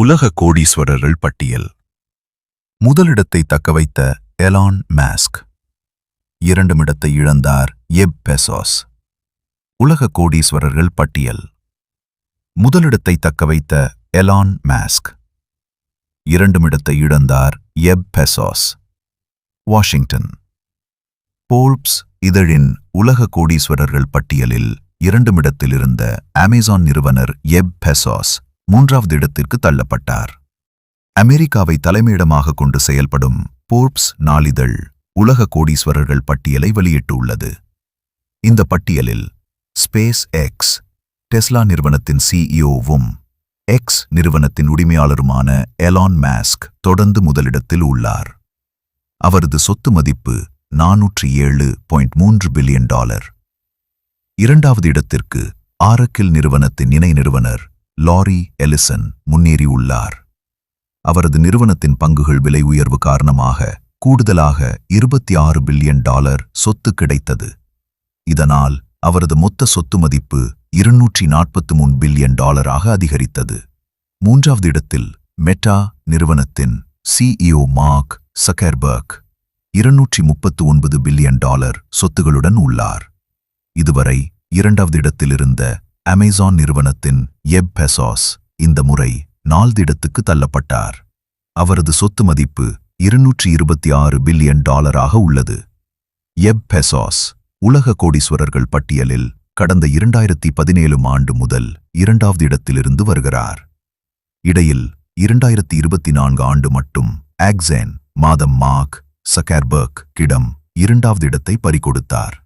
உலக கோடீஸ்வரர்கள் பட்டியல். முதலிடத்தை தக்கவைத்த எலான் மாஸ்க் இரண்டுமிடத்தை இழந்தார் எப் பெசோஸ் உலக கோடீஸ்வரர்கள் பட்டியல். முதலிடத்தை தக்கவைத்த எலான் மாஸ்க் இரண்டுமிடத்தை இழந்தார் எப் பெசாஸ் வாஷிங்டன். போல்ப்ஸ் இதழின் உலக கோடீஸ்வரர்கள் பட்டியலில் இரண்டுமிடத்தில் இருந்த அமேசான் நிறுவனர் எப் பெசாஸ் மூன்றாவது இடத்திற்கு தள்ளப்பட்டார். அமெரிக்காவை தலைமையிடமாக கொண்டு செயல்படும் போர்ப்ஸ் நாளிதழ் உலக கோடீஸ்வரர்கள் பட்டியலை வெளியிட்டுள்ளது. இந்த பட்டியலில் ஸ்பேஸ் எக்ஸ் டெஸ்லா நிறுவனத்தின் சிஇஓவும் எக்ஸ் நிறுவனத்தின் உரிமையாளருமான எலான் மாஸ்க் தொடர்ந்து முதலிடத்தில் உள்ளார். அவரது சொத்து மதிப்பு நாநூற்றி ஏழு பாயிண்ட் மூன்று பில்லியன் டாலர். இரண்டாவது இடத்திற்கு ஆரக்கில் நிறுவனத்தின் இணை நிறுவனர் லாரி எலிசன் முன்னேறியுள்ளார். அவரது நிறுவனத்தின் பங்குகள் விலை உயர்வு காரணமாக கூடுதலாக இருபத்தி ஆறு பில்லியன் டாலர் சொத்து கிடைத்தது. இதனால் அவரது மொத்த சொத்து மதிப்பு இருநூற்றி நாற்பத்தி மூன்று பில்லியன் டாலராக அதிகரித்தது. மூன்றாவது இடத்தில் மெட்டா நிறுவனத்தின் சிஇஓ மார்க் சக்கர்பர்க் இருநூற்றி முப்பத்து ஒன்பது பில்லியன் டாலர் சொத்துகளுடன் உள்ளார். இதுவரை இரண்டாவது இடத்தில் இருந்த அமேசான் நிறுவனத்தின் எப் பெசாஸ் இந்த முறை நாள்திடத்துக்கு தள்ளப்பட்டார். அவரது சொத்து மதிப்பு இருநூற்றி இருபத்தி ஆறு பில்லியன் டாலராக உள்ளது. எப் பெசாஸ் உலக கோடீஸ்வரர்கள் பட்டியலில் கடந்த இரண்டாயிரத்தி பதினேழு ஆண்டு முதல் இரண்டாவது இடத்திலிருந்து வருகிறார். இடையில் இரண்டாயிரத்தி இருபத்தி நான்கு ஆண்டு மட்டும் ஆக்சேன் மாதம் மார்க் சக்கர்பர்க் கிடம் இரண்டாவது இடத்தை பறிகொடுத்தார்.